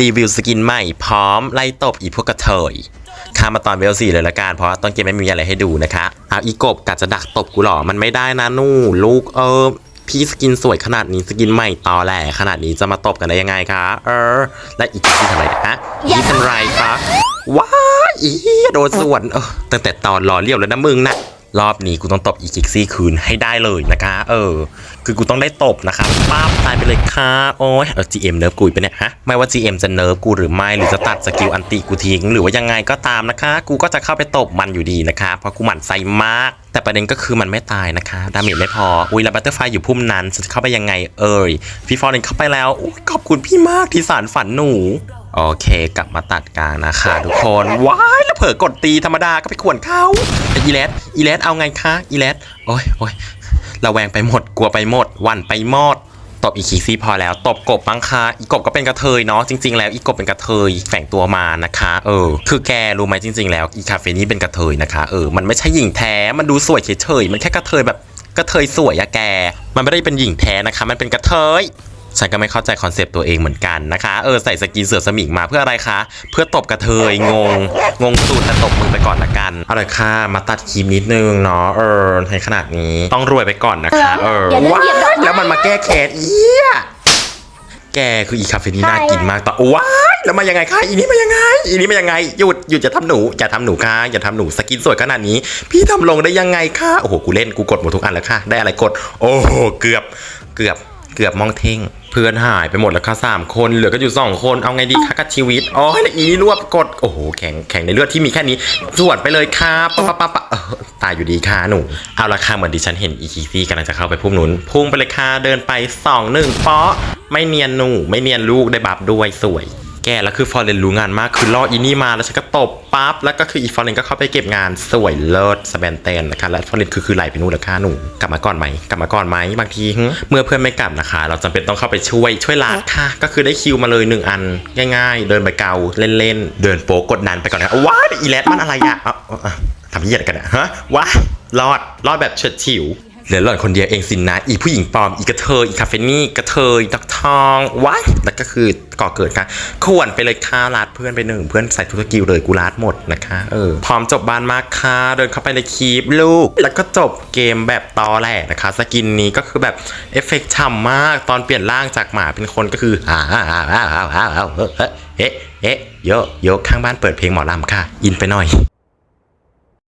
รีวิวสกินใหม่พร้อมไล่ตบอีพวกกระเทยข้ามมาตอนเวลสี่เลยละกันเพราะว่าต้นเกมไม่มีอะไรให้ดูนะคะเอาอีกบกัดจะดักตบกูเหรอ มันไม่ได้นะนู่ลูกเออพี่สกินสวยขนาดนี้สกินใหม่ตอแหลขนาดนี้จะมาตบกันได้ยังไงคะ เออ และอีกที่ทำอะไรนะฮะอีทำไรคะว้ายอีเหี้ยโดนส่วนเออตั้งแต่ตอนรอเลี้ยวแล้วนะมึงนะ รอบนี้กูต้องตบอีกิกซี่คืนให้ได้เลยนะคะ เออ คือกูต้องได้ตบนะคะป้าบตายไปเลยค่ะโอ้ยเออ GM เนิร์ฟกูอีกปเนี่ยฮะไม่ว่า GM จะเนิร์ฟกูหรือไม่หรือจะตัดสกิลอันติกูทิ้งหรือว่ายังไงก็ตามนะคะ กูก็จะเข้าไปตบมันอยู่ดีนะคะ เพราะกูหมั่นไส้มาก แต่ประเด็นก็คือมันไม่ตายนะคะดาเมจไม่พออุ้ยแล้วบัตเตอร์ไฟอยู่พุ่มนั้นจะเข้าไปยังไงเอ่ยพี่ฟอร์เรนเข้าไปแล้วอขอบคุณพี่มากที่สารฝันหนู โอเค กลับมาตัดกลางนะคะทุกคนว้ายแล้วเผลอกดตีธรรมดาก็ไปขวนเขาอีเลสอีเลสเอาไงคะอีเลสโอ้ยโอ้ยระแวงไปหมดกลัวไปหมดหวันไปหมดตบอีคีซี่พอแล้วตบกบบ้างคะอีกบก็เป็นกระเทยเนาะจริง ๆ แล้วอีกบเป็นกระเทยแฝงตัวมานะคะ เออ คือแกรู้ไหมจริง ๆ แล้วอีคาเฟนี่เป็นกระเทยนะคะเออมันไม่ใช่หญิงแท้มันดูสวยเฉยๆมันแค่กระเทยแบบกระเทยสวยอะแก มันไม่ได้เป็นหญิงแท้นะคะ มันเป็นกระเทย ฉันก็ไม่เข้าใจคอนเซปต์ตัวเองเหมือนกันนะคะ เออใส่สกินเสือสมิงมาเพื่ออะไรคะ เพื่อตบกระเทยงง งงสุดแต่ตบมือไปก่อนละกันเอาเลยค่ะ มาตัดครีมนิดนึงเนาะเออในขนาดนี้ต้องรวยไปก่อนนะคะ เอออย่าลืมว้าเหยียบดอกยไม้ แล้วมันมาแก้แค้นเอี้ยแกคืออีคาเฟนี่น่ากินมากต่อว้ายแล้วมายังไงคะอีนี่มายังไง อีนี่มายังไงหยุดหยุดจะทำหนูอย่าทำหนูค่ะอย่าทำหนูสกินสวยขนาดนี้ พี่ทำลงได้ยังไงคะโอ้โหกูเล่นกูกดหมดทุกอันแล้วค่ะ ได้อะไรกด โอ้โหเกือบเกือบ เกือบมองเท่ง เพื่อนหายไปหมดแล้วค่ะสามคนเหลือก็อยู่สองคนเอาไงดีคะกับชีวิตอ๋อแล้วอีรวบกดโอ้โหแข็งแข็งในเลือดที่มีแค่นี้สวดไปเลยค่ะปะปะปะปะเออตายอยู่ดีค่ะหนู เอาละค่ะเหมือนดิฉันเห็นอีคีซี่กำลังจะเข้าไปพุ่งหนุน พุ่งไปเลยค่ะเดินไปสองหนึ่งเปาะไม่เนียนหนู ไม่เนียนลูกได้บับด้วยสวย แกแล้วคือฟอร์เรนรู้งานมากคือล่ออีนี่มาแล้วฉันก็ตบปั๊บแล้วก็คืออีฟอร์เรนก็เข้าไปเก็บงานสวยเลิศสแบนเตนนะคะแล้วฟอร์เรนคือคือไหลไปนู่นแล้วค่ะหนูกลับมาก่อนไหมกลับมาก่อนไหมบางทีเมื่อเพื่อนไม่กลับนะคะ เราจำเป็นต้องเข้าไปช่วยช่วยลากค่ะ ก็คือได้คิวมาเลยหนึ่งอันง่ายๆ เดินไปเกาเล่นๆเดินโป๊กดดันไปก่อนนะว้าอีแลดมันอะไรอะทำเหี้ยกันอะฮะว้ารอดรอดแบบเฉิดฉิว เหลือหล่อนคนเดียวเองสินนะอีผู้หญิงปลอมอีกระเทยอีคาเฟนี่กระเทยดักทองว้ายแล้วก็คือก่อเกิดค่ะขวนไปเลยค่ะลาดเพื่อนไปหนึ่งเพื่อนใส่ทุกกิลเลยกูลาดหมดนะคะเออพร้อมจบบ้านมากค่ะเดินเข้าไปในคีปลูก แล้วก็จบเกมแบบตอแหลกนะคะ สกินนี้ก็คือแบบเอฟเฟกต์ฉ่ำมากตอนเปลี่ยนร่างจากหมาเป็นคนก็คืออ่าอ่าอ่าอ่าอ่าอ่าเอ๊ะเอ๊ะเยอะเยอะข้างบ้านเปิดเพลงหมอลำค่ะ อินไปหน่อย